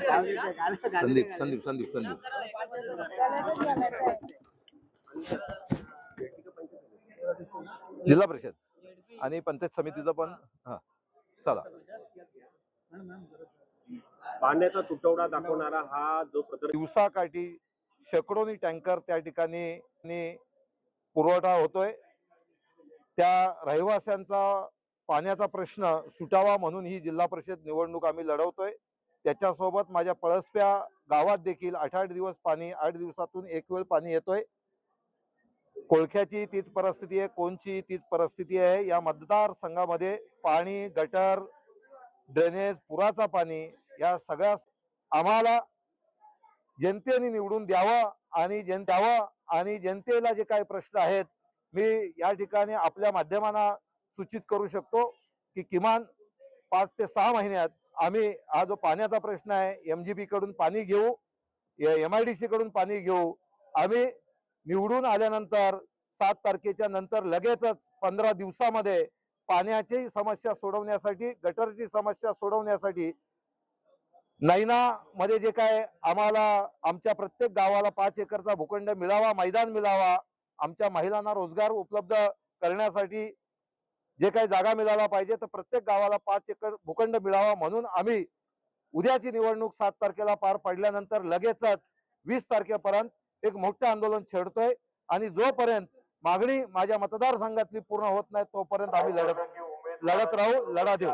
संदीप संदीप संदीप संदीप. जिल्हा परिषद आणि पंचायत समितीचं पण हा. चला. पाण्याचा तुटवडा दाखवणारा हा जो दिवसाकाठी शेकडोनी टँकर त्या ठिकाणी नि पुरवठा होतोय. त्या रहिवाशांचा पाण्याचा प्रश्न सुटावा म्हणून ही जिल्हा परिषद निवडणूक आम्ही लढवतोय. त्याच्यासोबत माझ्या पळसप्या गावात देखील आठ आठ दिवस पाणी आठ दिवसातून एक वेळ पाणी येतोय. कोळख्याची तीच परिस्थिती आहे कोणची तीच परिस्थिती आहे. या मतदारसंघामध्ये पाणी गटर ड्रेनेज पुराचा पाणी या सगळ्या आम्हाला जनतेने निवडून द्यावं आणि जन द्यावं आणि जनतेला जे काही प्रश्न आहेत मी या ठिकाणी आपल्या माध्यमांना सूचित करू शकतो की किमान पाच ते सहा महिन्यात आम्ही हा जो पाण्याचा प्रश्न आहे एम जी बीकडून पाणी घेऊ एम आय डी सीकडून पाणी घेऊ. आम्ही निवडून आल्यानंतर सात तारखेच्या नंतर लगेचच पंधरा दिवसामध्ये पाण्याची समस्या सोडवण्यासाठी गटरची समस्या सोडवण्यासाठी नैनामध्ये जे काय आम्हाला आमच्या प्रत्येक गावाला पाच एकरचा भूखंड मिळावा मैदान मिळावा आमच्या महिलांना रोजगार उपलब्ध करण्यासाठी जे काही जागा मिळाला पाहिजे तर प्रत्येक गावाला पाच एकर भूखंड मिळावा म्हणून आम्ही उद्याची निवडणूक सात तारखेला पार पडल्यानंतर लगेचच वीस तारखेपर्यंत एक मोठं आंदोलन छेडतोय आणि जोपर्यंत मागणी माझ्या मतदारसंघातली पूर्ण होत नाही तोपर्यंत आम्ही लढत लढत राहू लढा देऊ.